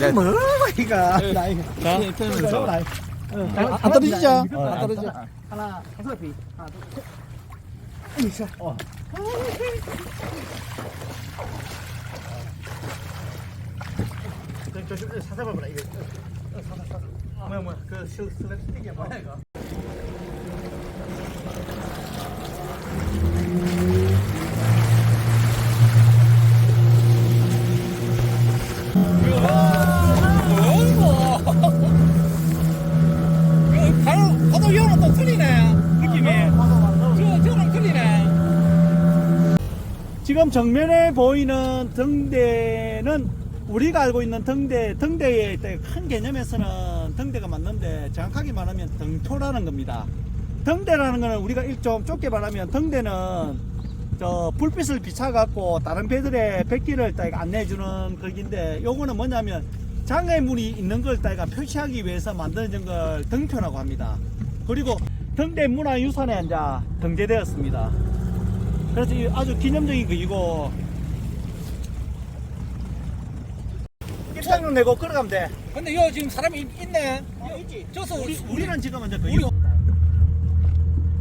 네. 뭐 이가 나이 자, 저 나이 안, 안 떨어지죠? 어, 안 떨어지죠? 하나 다섯 비. 하나 둘 셋. 어. 저, 사사 봐봐라 이거. 어, 어, 사사 사사 뭐야 뭐야. 그 슬- 슬랩스틱이야 뭐야 이거? 바로 바로 이거는 또 틀리네 느낌이 저 저랑 틀리네 지금 정면에 보이는 등대는 우리가 알고 있는 등대, 등대의 큰 개념에서는 등대가 맞는데 정확하게 말하면 등토라는 겁니다. 등대라는 거는 우리가 일좀 좁게 말하면 등대는 저 불빛을 비춰갖고 다른 배들의 백기를 따위가 안내해주는 거기인데 요거는 뭐냐면 장애물이 있는 걸 따위가 표시하기 위해서 만들어진 걸 등표라고 합니다. 그리고 등대 문화유산에 이제 등재되었습니다. 그래서 이 아주 기념적인 거이고 입장료 내고 걸어가면 돼. 근데 여 지금 사람이 있- 있네 여 있지 저서 우리, 우리 우리는 지금 이제 그 우리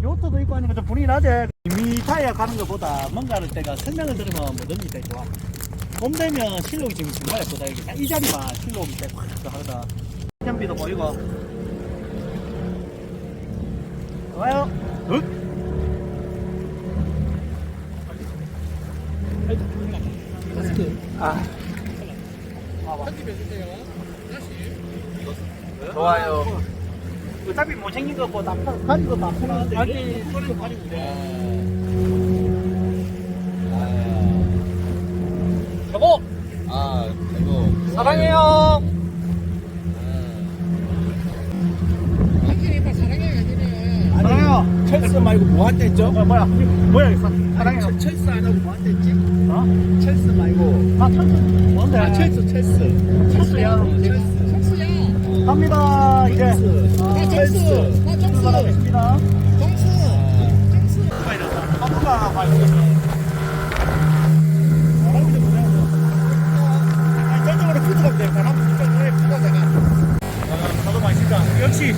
요트도 있고 하니까 좀 분위기 나지. 미타야 가는 것보다 뭔가를 때가 설명을 들으면 뭐든지 되 좋아. 봄 되면 실록이 지금 정말 예쁘다. 이게 딱이 자리만 실록이 되고 하다. 현비도 보이고. 좋아요. 응? 아. 좋아요. 어차피 못 생긴 거고 다 팔- 가지고 다 팔았는데 아니 소리도 가지고 그래. 여보 아, 이거 사랑해요 당신이 사랑해야 되네 사랑해요. 첼스 말고 뭐한테 했죠? 어, 뭐야 뭐야 이거 사- 사랑해요. 첼스 안 하고 뭐한테 했지? 어? 첼스 말고 아 첼스 뭔데? 아 첼스 첼스 첼스야. 첼스 정수야 갑니다 이제. 나 정수 출발하겠습니다. 정수 정수 아프가. 아니, 저쪽으로 푸드가 돼. 바람 저쪽으로 푸드가 돼. 아, 저도 맛있다. 역시.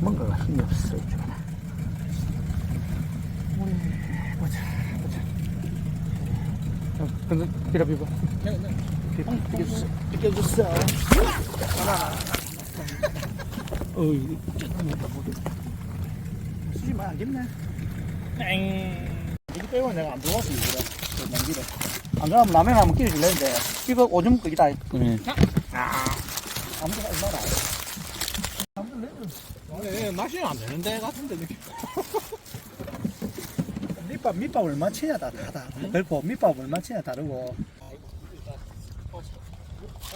뭔가가 힘이 없어 이쪽에. 우리 보자 보자. 어, 근데 비봐. 비봐 비켜주세요. 비켜주세요. 어이. 수지 많이 안 깊네. 땡. 여기 빼고 내가 안 들어왔어. 그 냄비를. 안 그러면 라면 한번 끼워줄랬는데 이거 오줌 끄기다. 네. 아. 아무데나 얼마나. 네, 맛이 안 되는데 같은데 밑밥 밑밥 얼마 치냐 다 다다. 그리고 밑밥 얼마 치냐 다르고.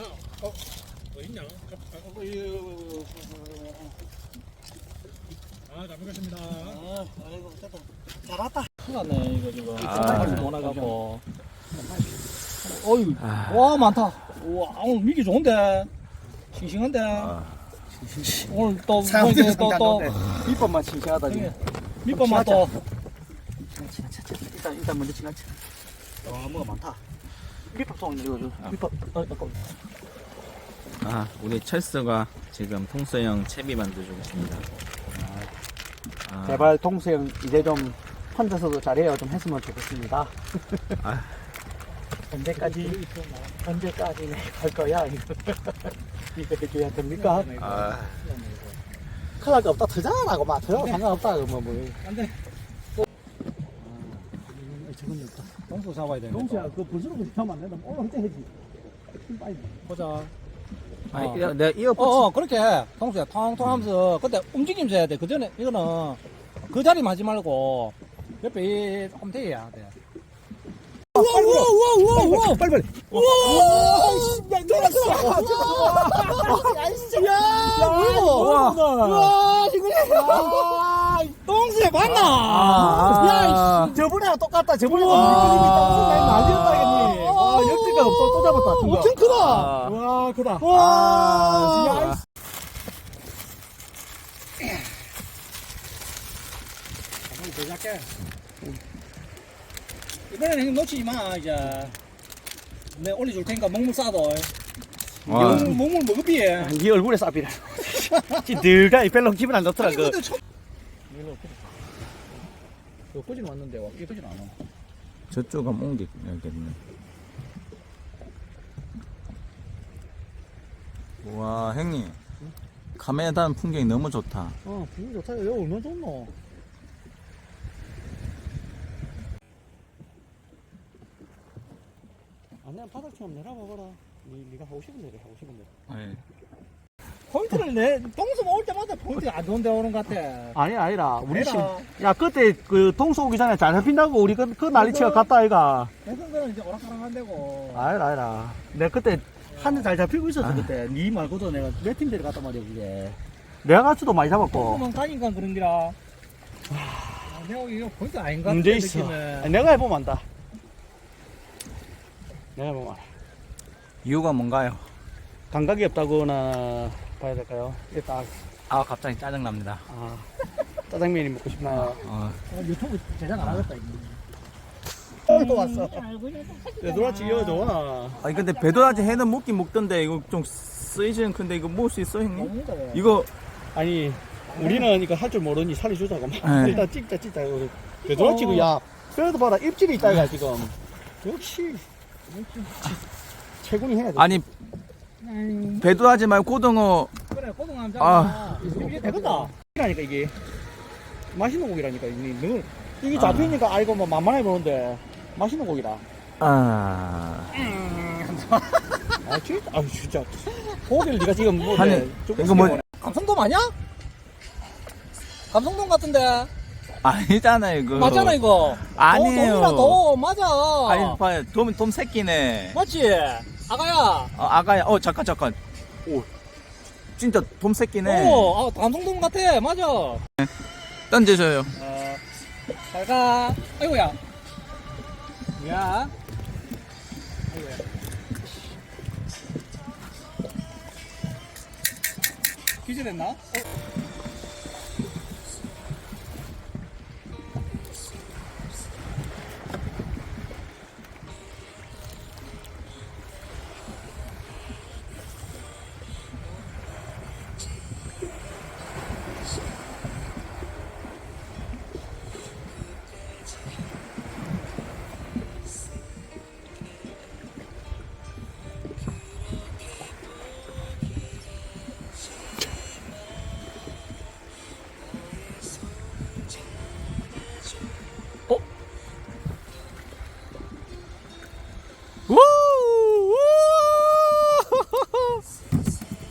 뭐 있냐? 아, 잘 먹겠습니다. 아, 아이고 됐다. 잘 왔다. 큰일 났네, 이거 지금. 아, 못 나가고. 어휴, 와, 많다. 와, 오늘 미기 좋은데. 싱싱한데. 오늘 또, 뭐 이제 또, 또, 밑밥만 싱싱하다 지금. 밑밥만 또. 일단 일단 먼저 지나쳐. 와 뭐가 많다. 밑밥 송 이거 이거. 밑밥. 어, 아까 아, 우리 첼스가 지금 통서형 채비 만들어주고 있습니다. 아, 제발 동수 형 이제 좀 혼자서도 잘해요. 좀 했으면 좋겠습니다. 아. 언제까지 언제까지 갈 거야 이거. 이거 해줘야 됩니까? 아, 큰일 날거 없다 터잖아고 막 터져 상관없다 뭐 뭐. 안 돼. 동수 잡아야 돼. 동수야 그 불수로 붙이면 안 된다. 오늘 때 해지. 힘 빨리. 보자. 아니, 어. 이거 내가 이어 어, 어, 그렇게 해. 동수야, 통통 하면서, 그때 움직임 줘야 돼. 그 전에, 이거는, 그 자리 맞지 말고 옆에 이 엄대야 돼. 우와 우와 우와 우와 빨리 빨리. 우와! 야, 놀았어! 야, 우와. 우와, 이거 똥새 맞나? 아. 야, 이씨. 저번에랑 똑같다. 저번에 우와. 난리였다겠니. 와 역대가 없어 또 잡았다. 엄청 크다. 아. 와 크다. 와, 야, 이씨. 이번에는 형님 놓치지 마, 이제. 내 올려줄 테니까 먹물 싸도. 와. 먹물, 먹물 먹으비에. 네 얼굴에 쌉이라. 늙가 별로 기분 안 좋더라. 아니, 그. 근데 저... 여기까지는 왔는데, 와, 안 와. 저쪽 한번 옮겨야겠네. 와, 형님. 카메라 단 풍경이 너무 좋다. 어, 분위기 좋다. 여기 얼마나 좋노? 아, 내가 바닥처럼 내려봐봐라. 니, 니가 하고 싶은 대로 해, 하고 싶은 대로. 네. 포인트를 내, 동수 올 때마다 포인트가 안 좋은데 오는 것 같아. 아니, 아니라, 우리. 심, 야, 그때 그 동수 오기 전에 잘 잡힌다고 우리 그, 그 난리치가 갔다, 아이가. 내 성들은 이제 오락가락한데고. 아니라, 아니라. 내가 그때 한대 잘 잡히고 있었어, 그때. 니 말고도 내가 몇 팀 데려갔단 말이야, 그게. 내가 가수도 많이 잡았고. 조금만 가니까 그런 기라. 아, 내가 이거 포인트 아닌 것 같아. 문제 있어. 느낌은. 아니, 내가 해보면 안다. 내가 해보면 알아. 이유가 뭔가요? 감각이 없다거나 봐야 될까요? 이게 딱, 아, 갑자기 짜증납니다. 아, 짜장면이 먹고 싶나요? 어, 어, 유튜브 제작 안 하겠다. 이거. 또 왔어. 얘들아, 이어 좋아. 아니, 근데 배도라지 해는 먹긴 먹던데, 이거 좀 쓰이지는 큰데, 이거 먹을 수 있어, 형님? 이거, 아니, 우리는 이거 할 줄 모르니 살려주자고. 막. 네. 일단 찍자, 찍자. 이거. 얘들아, 지금, 야, 그래도 봐라, 입질이 있다, 이가 지금. 역시, 최군이 해야 돼. 아니, 배도라지 말고 고등어, 그래, 고등어 아. 아. 이게 되겠다. 고기라니까, 이게. 맛있는 고기라니까, 이게. 늘, 이게 잡히니까, 아 이고, 뭐, 만만해 보는데, 맛있는 고기라. 아. 아, 진짜, 아 진짜. 고기를 네가 지금 뭐, 아니, 네, 좀 이거 뭐, 감성돔 아니야? 감성돔 같은데. 아니잖아요, 이거. 맞잖아, 이거. 아니에요. 돔이라 돔, 맞아. 아니, 봐요. 돔, 돔 새끼네. 맞지? 아가야. 어, 아가야, 어, 잠깐, 잠깐. 오. 진짜 돔 새끼네. 오, 아, 감성돔 같아. 맞아. 던져줘요. 어, 잘 가. 아이고야. 야. 아이고야. 기절했나? 어?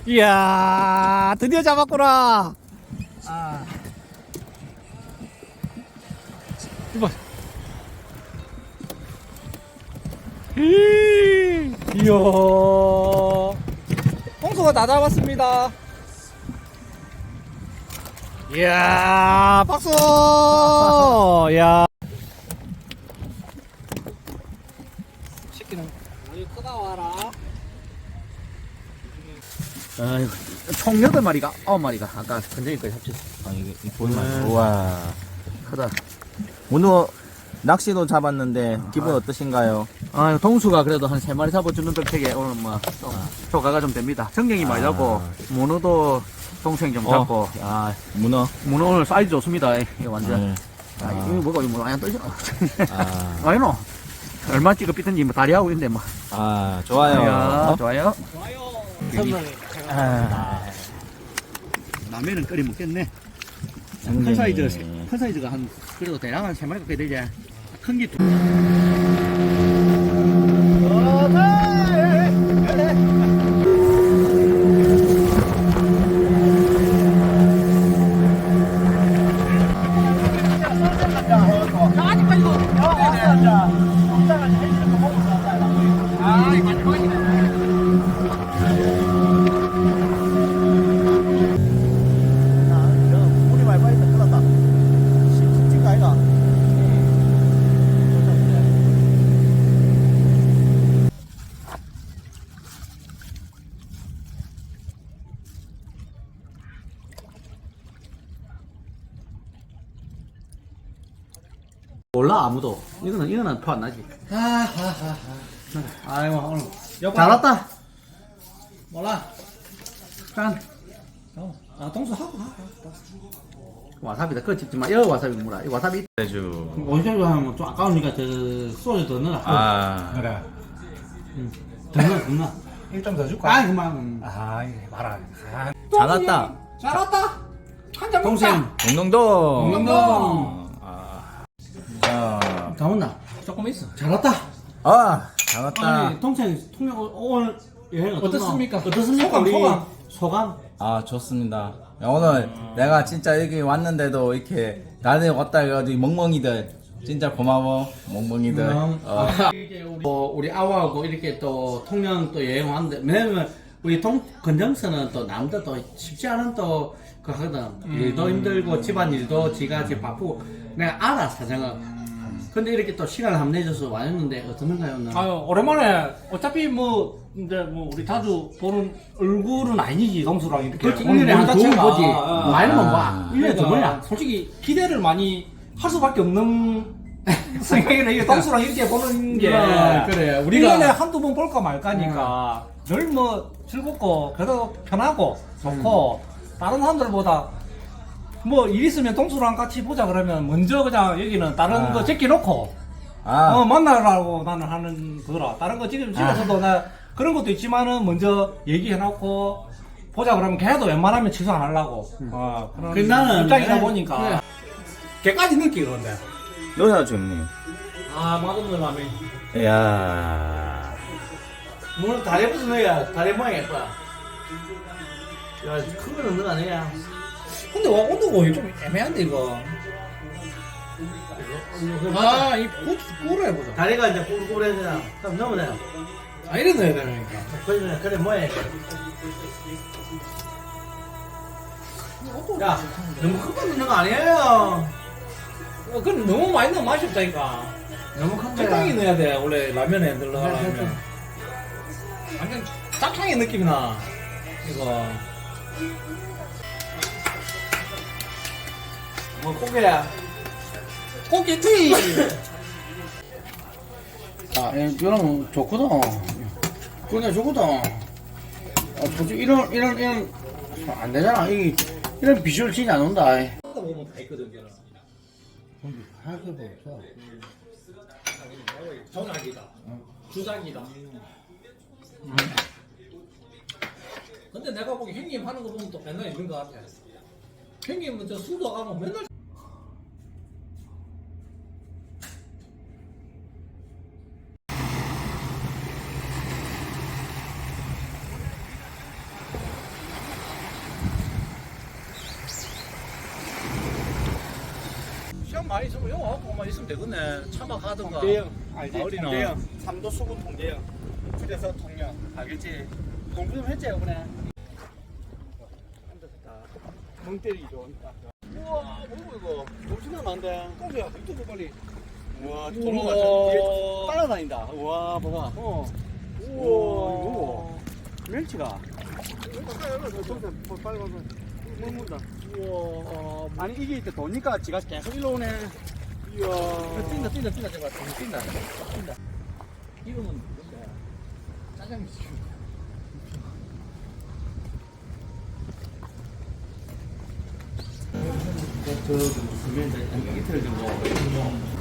이야, 드디어 잡았구나. 아. 이봐. 이, 이야. 홍수가 다 잡았습니다. 이야, 박수! 야. 시키는 우리 크다 와라. 아이고, 총 8마리가, 9마리가, 아까 건전이까지 합쳤어. 아, 이게, 이 보이만. 네. 우와. 크다. 오늘 낚시도 잡았는데, 기분 어떠신가요? 아, 동수가 그래도 한 3마리 잡아주는 덕택에 오늘 뭐, 좀, 조가가 좀 됩니다. 정경이 많이 아. 잡고, 문어도 동생 좀 어. 잡고, 야, 문어. 문어 오늘 사이즈 좋습니다. 이거 완전. 네. 아, 아. 이거 뭐가, 이거 뭐, 아야 떨죠? 아, 아니 노. 얼마 찍어 삐든지 뭐 다리 하고 있는데 뭐. 아, 좋아요. 좋아요. 좋아요. 아, 라면은 끓여 먹겠네. 큰 사이즈, 큰 사이즈가 한, 그래도 대략 한 3마리 깎게 되지. 큰게 두. 몰라 아무도. 이거는 이거는 표 안 나지. 하하하하. 아이고 오늘 여보. 잘 왔다. 몰라. 짠. 어. 아 동수 하고 가. 와사비다. 그거 찍지 마. 여기 와사비 뭐라. 이 와사비. 해주. 원샷으로 하면 좀 아까우니까 저 소주 더 넣어라. 아. 그래. 더 넣어, 더 넣어. 1점 더 줄까? 아 그만. 아, 봐라. 아, 잘 왔다. 잘 왔다. 한잔 동생. 동동동. 동동동. 아. 자. 다 왔나? 조금 있어. 잘 왔다. 아, 잘 왔다. 아니 동생 통영 오늘 여행 어떻나? 어떻습니까? 어떻습니까? 소감, 우리 소감. 소감? 아, 좋습니다. 야, 오늘 내가 진짜 여기 왔는데도 이렇게 나한테 왔다 해가지고 멍멍이들 진짜 고마워. 멍멍이들. 음. 어. 이게 우리, 어, 우리 아우하고 이렇게 또 통영 또 여행 왔는데 왜냐면 우리 동 건정선은 또 남도 또 쉽지 않은 또그 하거든 일도 힘들고 집안 일도 지가 지 바쁘고 내가 알아 사정은 근데 이렇게 또 시간을 한번 내줘서 왔는데 어떻는가요 오늘? 아유 오랜만에 어차피 뭐 이제 뭐 우리 자주 보는 얼굴은 아니지 동수랑 이렇게 그렇지 오늘 1년에 한 모임 두번 자체가. 보지 아, 아. 많이는 못 아. 봐. 1년에 두 번이야 솔직히 기대를 많이 할 수밖에 없는 생각이네 이게 동수랑 이렇게 보는 게 아, 그래, 우리가- 1년에 한두 번 볼까 말까니까 늘 뭐 즐겁고 그래도 편하고 좋고 다른 사람들보다 뭐 일 있으면 동수랑 같이 보자 그러면 먼저 그냥 여기는 다른 아. 거 제껴놓고 아. 어, 만나라고 나는 하는 거라. 다른 거 지금 집에서도 나 그런 것도 있지만은 먼저 얘기해놓고 보자 그러면 걔도 웬만하면 취소 안 하려고. 어, 그런 그 나는 입장이다 그래. 보니까. 걔까지 느끼 그런데. 노사 형님. 아, 맛없는 라면. 이야. 오늘 다리 무슨 너야 다리 모양 예뻐 야 큰 거는 너가 내야 근데 와, 온도가 좀 애매한데, 이거. 아, 이 구, 구를 해보자. 다리가 이제 그럼 넣으면 돼요 아, 이래 넣어야 되니까. 그래 그래 뭐해 야 너무 큰거 넣는 거 아니에요 어, 그럼 너무 많이 넣으면 맛이 없다니까. 너무 큰 적당히 거야 넣어야 돼, 원래 라면에 넣으려면. 완전 짝창의 느낌이 나. 이거. 뭐 고개야 고기 트이! 아 이런 좋거든 그냥 좋거든 아, 솔직히 이런 이런 이런 안 되잖아 이 이런 비주얼 진짜 안 온다 보면 다 있거든, 걔는. 할게 뭐 없어 전화기다. 주작이다. 근데 내가 보기 형님 하는 거 보면 또 맨날 있는 것 같아. 형님은 저 수도 가면 맨날 많이 있으면 영화 하고만 있으면 되겠네. 차박 가든가. 알지? 마을이나. 삼도 수구 통대형. 그래서 통영 알겠지? 공부 좀 했지 이번에? 멍 때리기 좋으니까. 우와 뭐고 이거? 엄청나면 안돼 똥이야 유튜브 빨리. 우와 도로가 저 따라다닌다. 우와 봐봐. 어. 우와 멸치가. 빨리 가서 물 문다. 우와 아니 이게 이때 도니까 지가 계속 일로 오네. 이야. 뛴다 뛴다 뛴다 제발 뛴다. 뛴다. 이름은 뭔데? 짜장면 저 수면 한 이틀 정도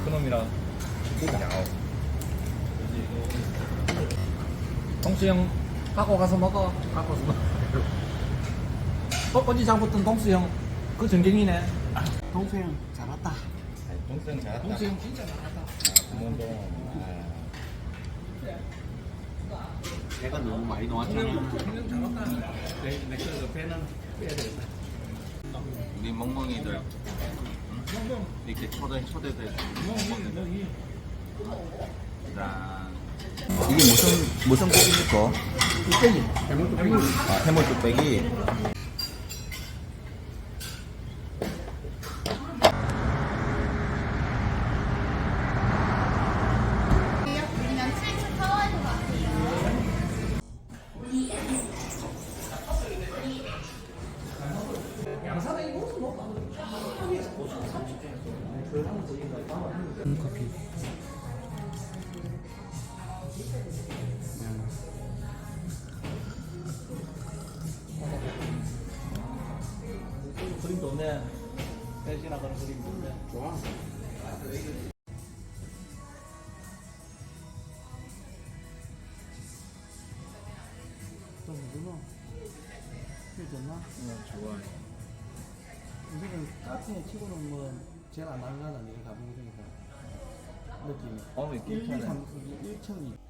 그놈이랑 동수 형 갖고 가서 먹어. 갖고 가서 먹어 어, 어디 장 붙던 동수 형 그 전갱이네 동생 잘 왔다 동생 잘 왔다. 동수 형 진짜 잘한다 동동동. 배가 너무 많이 나왔잖아 형님 잘한다 내, 내 그래서 배는 빼야 되겠다 우리 멍멍이들 이렇게 초대 초대돼. 여기 짠. 이게 무슨 무슨 고기입니까? 뚝배기 해물 뚝배기 아, 해물 뚝배기. 그림도 없네. 배지나 그런 그림도 없네. 좋아. 좀 누나. 일 좋나? 좋아. 우리는 카페 치고는 뭐 제일 안 나가나 내가 가본 거 중에서 느낌이. 어, 1, 2, 3, 1층이